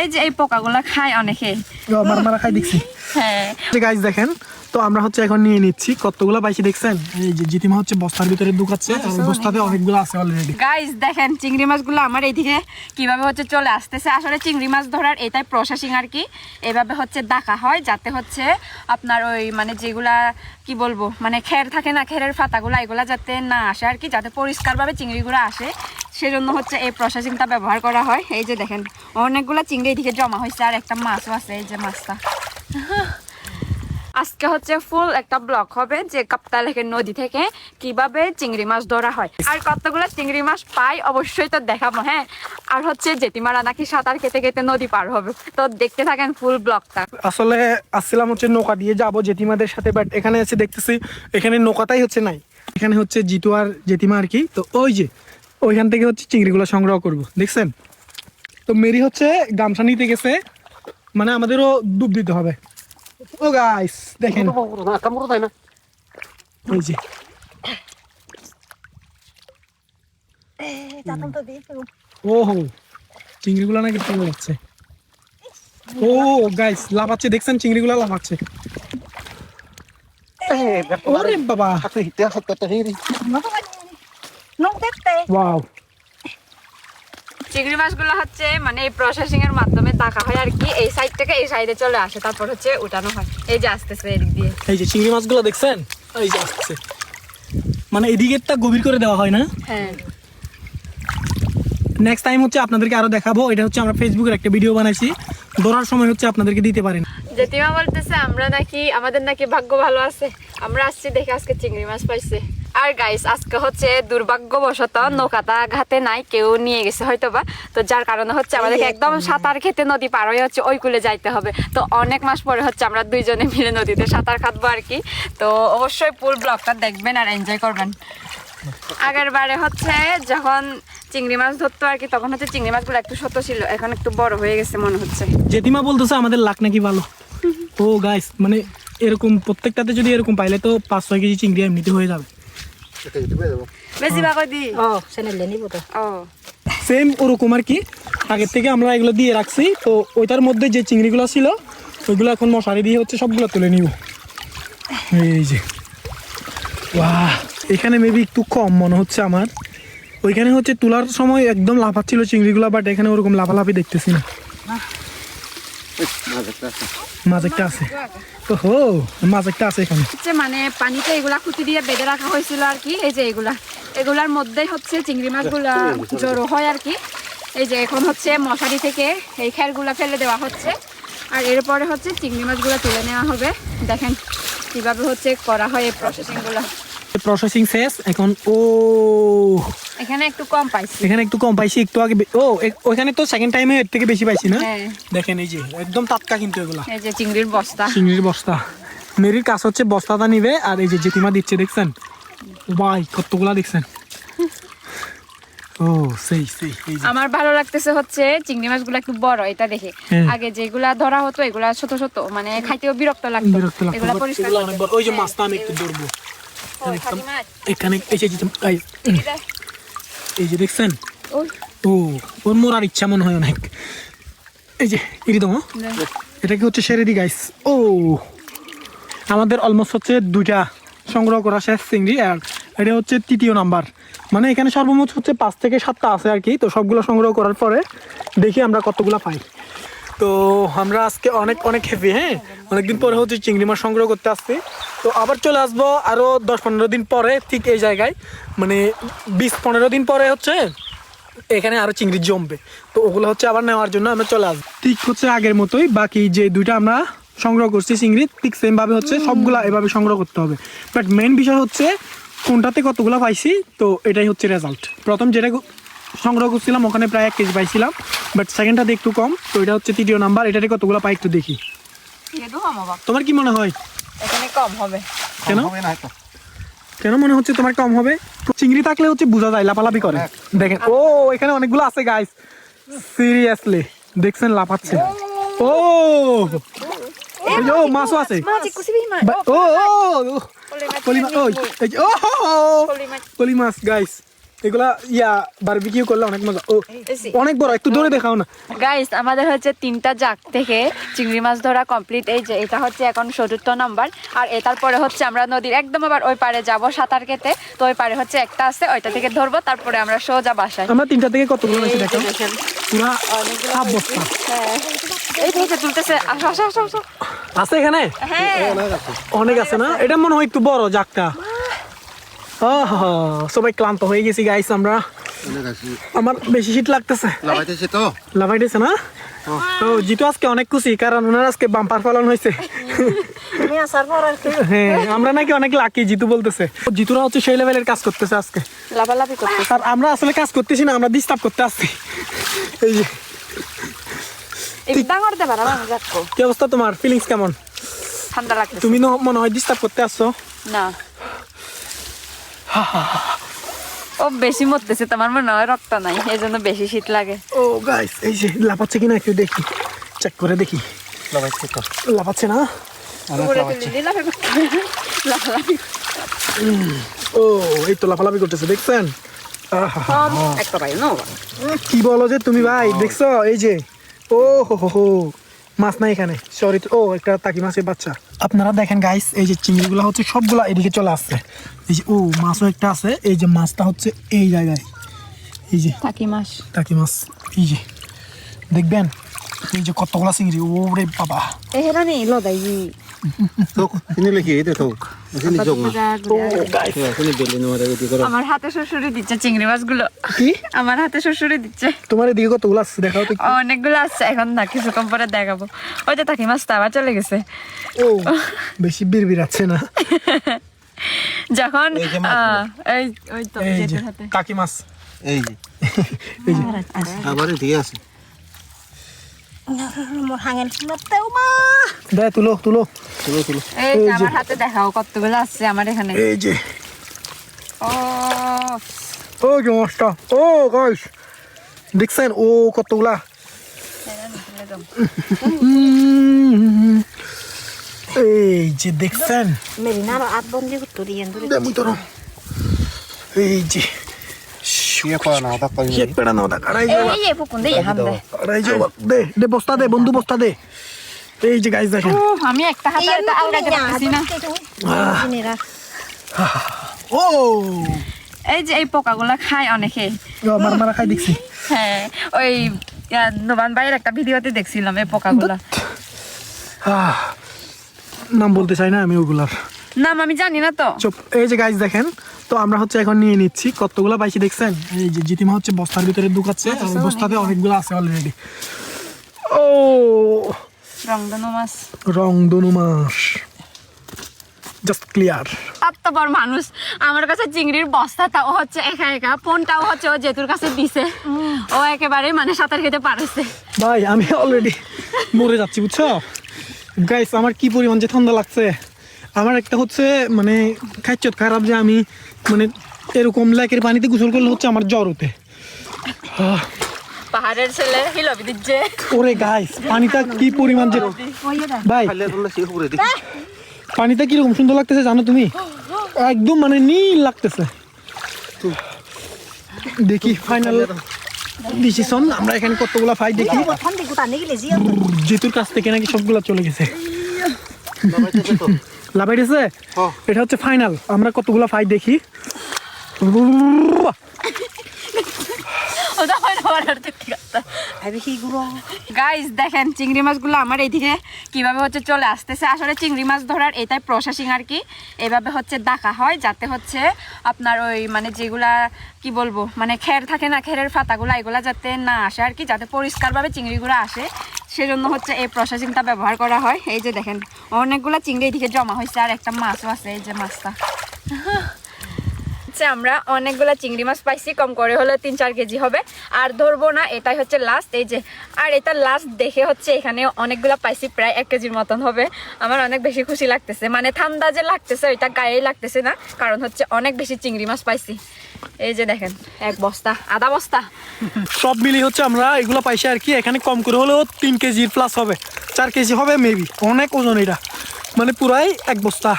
এই যে এই পোকাগুলা খায় অনেকে। মারা মারা খাই দেখছি। হ্যাঁ। গাইজ দেখেন তো আমরা হচ্ছে এখন নিয়ে নিচ্ছি। কতগুলো পাইছি দেখছেন? এই যে জিতিমা হচ্ছে বস্তার ভিতরে ঢুকাচ্ছে আর বস্তাতে অনেকগুলো আছে অলরেডি গাইস দেখেন চিংড়ি মাছগুলো আমার এইদিকে কীভাবে হচ্ছে চলে আসতেছে। আসলে চিংড়ি মাছ ধরার এটাই প্রসেসিং আর কি। এভাবে হচ্ছে ডাকা হয় যাতে হচ্ছে আপনার ওই মানে যেগুলা কি বলব মানে খের থাকে না খেরের পাতাগুলো এগুলা যাতে না আসে আর কি যাতে পরিষ্কারভাবে চিংড়িগুলো আসে। সেজন্য হচ্ছে এই প্রসেসিংটা ব্যবহার করা হয়। এই যে দেখেন, অনেকগুলা চিংড়ি এদিকে জমা হয়েছে আর একটা মাছও আছে, এই যে মাছটা। আজকে হচ্ছে ফুল একটা ব্লক হবে যে কাপ্তালেখের নদী থেকে কীভাবে চিংড়ি মাছ ধরা হয়। আর কতগুলো চিংড়ি মাছ পাই অবশ্যই তো দেখাবো হ্যাঁ? আর হচ্ছে জেঠিমারা নাকি সাঁতার কেটে কেটে নদী পার হবে। তো দেখতে থাকেন ফুল ব্লকটা আসলে আসছিলাম হচ্ছে নৌকা দিয়ে যাব জেঠিমাদের সাথে বাট এখানে এসে দেখতেছি এখানে নৌকাটাই হচ্ছে নাই। এখানে হচ্ছে জিতু আর জেঠিমা আর কি। তো ওই যে ওইখান থেকে হচ্ছে চিংড়িগুলো সংগ্রহ করব দেখছেন তো মেরি হচ্ছে গামছা নিতে গেছে মানে আমাদেরও ডুব দিতে হবে ও গাইস দেখেন ওই যে ও হো চিংড়িগুলো নাকি চলে যাচ্ছে ও গাইস লাফাচ্ছে দেখছেন চিংড়িগুলো লাফাচ্ছে ওরে বাবা সত্যটা হেরি ওয়াও চিংড়ি মাছগুলো হচ্ছে মানে এই প্রসেসিং এর মাধ্যমে দেখা হয় আর কি। এই সাইড থেকে এই সাইডে চলে আসে তারপর হচ্ছে উঠানো হয়। এই যে আসতেছে এদিক দিয়ে। এই যে চিংড়ি মাছগুলো দেখছেন? এই যে আসছে মানে এদিকেরটা গভীর করে দেওয়া হয় না? হ্যাঁ। নেক্সট টাইম হচ্ছে আপনাদেরকে আরও দেখাবো। এটা হচ্ছে আমরা ফেসবুকের একটা ভিডিও বানাইছি। ধরার সময় হচ্ছে আপনাদেরকে দিতে পারেন। জেঠিমা বলতেছে আমরা নাকি আমাদের নাকি ভাগ্য ভালো আছে। আমরা আসছি দেখে আজকে চিংড়ি মাছ পাইছে। আর গাইস আজকে হচ্ছে দুর্ভাগ্যবশত নৌকাটা ঘাটে নাই কেউ নিয়ে গেছে হয়তো বা তো যার কারণে হচ্ছে আমাদেরকে একদম সাঁতার খেতে নদী পার হয়ে হচ্ছে ওই কূলে যাইতে হবে। তো অনেক মাস পরে হচ্ছে আমরা দুইজনে মিলে নদীতে সাঁতার কাটবো আর কি। তো অবশ্যই পুল ব্লগটা দেখবেন আর এনজয় করবেন। আগের বারে হচ্ছে যখন চিংড়ি মাছ ধরতো আর কি তখন হচ্ছে চিংড়ি মাছগুলো একটু ছোট ছিল এখন একটু বড় হয়ে গেছে মনে হচ্ছে। জেঠিমা বলতেছে আমাদের লাখ নাকি ভালো। ও গাইস মানে এরকম প্রত্যেকটাতে যদি এরকম পাইলে তো পাঁচ ছয় কেজি চিংড়ি এমনিতে হয়ে যাবে। তো। সেম ওরকম আর কি। আগের থেকে আমরা এগুলো দিয়ে রাখছি তো ওইটার মধ্যে যে চিংড়িগুলো ছিল ওইগুলো এখন মশারি দিয়ে হচ্ছে সবগুলো তুলে নিব। এই যে। বাহ এখানে মেবি একটু কম মনে হচ্ছে আমার। ওইখানে হচ্ছে তোলার সময় একদম লাফাচ্ছিল চিংড়িগুলো বাট এখানে ওরকম লাফালাফি দেখতেছি না। মাছ একটা আছে। তো হো মাছ একটা আছে এখানে। হচ্ছে মানে পানিতে এগুলা খুঁটি দিয়ে বেঁধে রাখা হয়েছিল আর কি এই যে এগুলা। এগুলার মধ্যেই হচ্ছে চিংড়ি মাছগুলা জড়ো হয় আর কি। এই যে এখন হচ্ছে মশারি থেকে এই খেরগুলা ফেলে দেওয়া হচ্ছে। আর এরপরে হচ্ছে চিংড়ি মাছগুলো তুলে নেওয়া হবে। দেখেন কীভাবে হচ্ছে করা হয় এই প্রসেসিংগুলো প্রসেসিং শেষ এখন ও এখানে একটু কম পাইছি। এখানে একটু কম পাইছি একটু আগে ও ওইখানে তো সেকেন্ড টাইমে এর থেকে বেশি পাইছি না? হ্যাঁ। দেখেন এই যে একদম টাটকা কিন্তু এগুলা। এই যে চিংড়ির বস্তা। চিংড়ির বস্তা। মেরির কাজ হচ্ছে বস্তাটা নিবে আর এই যে জেঠিমা দিচ্ছে দেখছেন? ভাই কতগুলা দেখছেন? ও সেই সেই আমার ভালো লাগতেছে হচ্ছে চিংড়ি মাছগুলো একটু বড় এটা দেখে। হ্যাঁ। আগে যেগুলা ধরা হতো এগুলা ছোট ছোট মানে খাইতেও বিরক্ত লাগতো। এগুলা পরিষ্কার। ওই যে মাছটা আমি একটু ধরবো। এখানে এই, যে দেখছেন? ও ওর মোরার ইচ্ছা মনে হয় অনেক। এই যে না। এটা কি হচ্ছে সেরেদি গাইস ও আমাদের অলমোস্ট হচ্ছে দুইটা সংগ্রহ করা শেষ চিংড়ি আর এটা হচ্ছে তৃতীয় নাম্বার। মানে এখানে সর্বমোট হচ্ছে পাঁচ থেকে সাতটা আছে আর কি তো সবগুলো সংগ্রহ করার পরে দেখি আমরা কতগুলো পাই। তো আমরা আজকে অনেক অনেক হ্যাপি হ্যাঁ? অনেকদিন পরে হচ্ছে চিংড়ি মাছ সংগ্রহ করতে আসছি। তো আবার চলে আসব আরও দশ পনেরো দিন পরে ঠিক এই জায়গায়। মানে বিশ পনেরো দিন পরে হচ্ছে এখানে আরও চিংড়ি জমবে। তো ওগুলো হচ্ছে আবার নেওয়ার জন্য আমরা চলে আসব। ঠিক হচ্ছে আগের মতোই বাকি যে দুইটা আমরা সংগ্রহ করছি চিংড়ি ঠিক সেমভাবে হচ্ছে সবগুলা এভাবে সংগ্রহ করতে হবে। বাট মেন বিষয় হচ্ছে কোনটাতে কতগুলো পাইছি তো এটাই হচ্ছে রেজাল্ট প্রথম যেটা সংগ্রহ করছিলাম ওখানে প্রায় এক কেজি পাইছিলাম বাট সেকেন্ডটাতে একটু কম তো এটা হচ্ছে তৃতীয় নাম্বার এটাতে কতগুলো পাই একটু দেখি। তোমার কি মনে হয়? এখানে কম হবে। কেন? কেন মনে হচ্ছে তোমার কম হবে? চিংড়ি থাকলে হচ্ছে বোঝা যায় লাফালাফি করে। দেখেন ও এখানে অনেকগুলো আছে গাইস সিরিয়াসলি দেখছেন লাফাচ্ছে। ও! ও মাছও আছে। ও ও পলি মাছ গাইস এগুলা ইয়া বারবিকিউ করলে অনেক মজা। ও অনেক বড় একটু ধরে দেখাও না। গাইস আমাদের হচ্ছে তিনটা জাগ থেকে চিংড়ি মাছ ধরা কমপ্লিট এই যে এটা হচ্ছে এখন চতুর্থ নাম্বার। আর এটার পরে হচ্ছে আমরা নদীর একদম আবার ওই পারে যাব সাঁতার কেটে। তো ওই পারে হচ্ছে একটা আছে ওইটা থেকে ধরবো তারপরে আমরা সোজা বাসায়। আমরা তিনটা থেকে কতগুলো নিয়েছি দেখো? পুরা হাফ বস্তা হ্যাঁ। এই যে তুলতেছে। আসো আসো আসো আসো। আছে এখানে? হ্যাঁ। অনেক আছে। না? এটা মনে হয় একটু বড় জাগটা সবাই ক্লান্ত হয়ে গেছি গাইস আমরা। আমার বেশি শীত লাগতেছে। লাগাইতেছে তো। লাভাইতেছে না? ও। জিতু আজকে অনেক খুশি কারণ ওনার আজকে বাম্পার ফলন হয়েছে। হ্যাঁ আমরা নাকি অনেক লাকি জিতু বলতেছে। জিতুরা হচ্ছে সেই লেভেলের কাজ করতেছে আজকে। করতেছে। আর আমরা আসলে কাজ করতেছি না আমরা ডিস্টার্ব করতে আসছি। এই যে। কি অবস্থা তোমার? ফিলিংস কেমন? ঠান্ডা লাগতেছে। তুমি ন- মনে হয় ডিস্টার্ব করতে আসছো? না। ও বেশি মরতেছে তোমার মনে হয় রক্ত নাই এই জন্য বেশি শীত লাগে। ও গাইস এই যে লাফাচ্ছে কিনা একটু দেখি চেক করে দেখি। লাগাইছে তো। লাফাচ্ছে না? ও এই তো লাফালাফি করতেছে দেখছেন? কি বলো যে তুমি ভাই দেখছ? এই যে ও হো হো। মাছ নাই এখানে। সরি ও একটা তাকি মাছের বাচ্চা। আপনারা দেখেন গাইস এই যে চিংড়িগুলো হচ্ছে সবগুলা এদিকে চলে আসছে। এই যে ও মাছও একটা আছে এই যে মাছটা হচ্ছে এই জায়গায়। এই যে তাকি মাছ। তাকি মাছ এই যে। দেখবেন এই যে কতগুলা চিংড়ি ও রে বাবা এহেরা নেই লদাই তো তিনি লিখি এই তো তিনি যোগ না ও বেলি নোয়ারে গতি করো আমার হাতে শ্বশুরি দিচ্ছে চিংড়ি মাছগুলো। কি? আমার হাতে শ্বশুরি দিচ্ছে। তোমার এদিকে কতগুলো আসছে দেখাও তো অনেকগুলো আছে এখন না কিছুক্ষণ পরে দেখাবো। ওই যে থাকি মাছটা আবার চলে গেছে। ও বেশি বিড়বিড় আছে না? যখন এই আহ, এই ওই তো হাতে। টাকি মাছ। এই যে। আবার দিয়ে আছে তুলো তুলো তুলো। তুলো এই যে। আমার হাতে দেখাও কতগুলো আছে আমার এখানে। এই যে। ও ও যে মাছটা ও গাইস দেখছেন? ও কতগুলা। এই যে দেখছেন? মেরিনার আট বন্দি করতে এই যে। পড়া না এই দে হাম দে দে দে বস্তা দে বন্ধু বস্তা দে এই যে গাইস দেখেন ও, আমি একটা হাতে না ও এই যে এই পোকাগুলা খায় অনেকে মার মারা খাই দেখছি হ্যাঁ ওই ইয়া, নোমান ভাইয়ের একটা ভিডিওতে দেখছিলাম এই পোকাগুলা নাম বলতে চাই না আমি ওগুলার নাম আমি জানি না তো চুপ এই যে গাইস দেখেন তো আমরা হচ্ছে এখন নিয়ে নিচ্ছি। কতগুলো পাইছি দেখছেন? এই যে জিতিমা হচ্ছে বস্তার ভিতরে ঢুকাচ্ছে আর বস্তাতে অনেকগুলো আছে অলরেডি ও! রংধনু মাছ। রং দনু মাস জাস্ট ক্লিয়ার এত মানুষ আমার কাছে চিংড়ির বস্তাটাও হচ্ছে একা একা ফোনটাও হচ্ছে ও জেতুর কাছে দিছে। ও একেবারে মানে সাঁতার খেতে পারেছে। ভাই আমি অলরেডি মরে যাচ্ছি বুঝছ? গাইস আমার কি পরিমাণ যে ঠান্ডা লাগছে? আমার একটা হচ্ছে মানে খাইচত খারাপ যে আমি মানে এরকম লেকের পানিতে গোসল করলে হচ্ছে আমার জ্বর আহ, পাহাড়ের ছেলে হিলবি দিচ্ছে। ওরে গাইস পানিটা কি পরিমাণ যে ভাই পানিটা কীরকম সুন্দর লাগতেছে জানো তুমি? একদম মানে নীল লাগতেছে। দেখি ফাইনাল ডিসিশন আমরা এখানে কতগুলা ফাই দেখি। জিতুর কাছ থেকে নাকি সবগুলা চলে গেছে। হ্যাঁ। এটা হচ্ছে ফাইনাল আমরা কতগুলা ফাই দেখি? দেখেন চিংড়ি মাছগুলো আমার এইদিকে কীভাবে হচ্ছে চলে আসতেছে। আসলে চিংড়ি মাছ ধরার এটাই প্রসেসিং আর কি। এভাবে হচ্ছে ডাকা হয় যাতে হচ্ছে আপনার ওই মানে যেগুলা কি বলব মানে খের থাকে না খেরের পাতাগুলো এগুলা যাতে না আসে আর কি যাতে পরিষ্কারভাবে চিংড়িগুলো আসে। সেজন্য হচ্ছে এই প্রসেসিংটা ব্যবহার করা হয়। এই যে দেখেন, অনেকগুলো চিংড়ি দিকে জমা হয়েছে আর একটা মাছও আছে, এই যে মাছটা। হচ্ছে আমরা অনেকগুলো চিংড়ি মাছ পাইছি, কম করে হলে তিন চার কেজি হবে। আর ধরবো না, এটাই হচ্ছে লাস্ট এই যে, আর এটা লাস্ট দেখে হচ্ছে এখানে অনেকগুলো পাইছি, প্রায় এক কেজির মতন হবে। আমার অনেক বেশি খুশি লাগতেছে মানে ঠান্ডা যে লাগতেছে, ওইটা গায়েই লাগতেছে না, কারণ হচ্ছে অনেক বেশি চিংড়ি মাছ পাইছি। এই যে দেখেন, এক বস্তা, আধা বস্তা। সব মিলিয়ে হচ্ছে আমরা এগুলো পাইছি আর কি, এখানে কম করে হলেও তিন কেজির প্লাস হবে, চার কেজি হবে মেবি অনেক ওজন এটা মানে পুরাই এক বস্তা।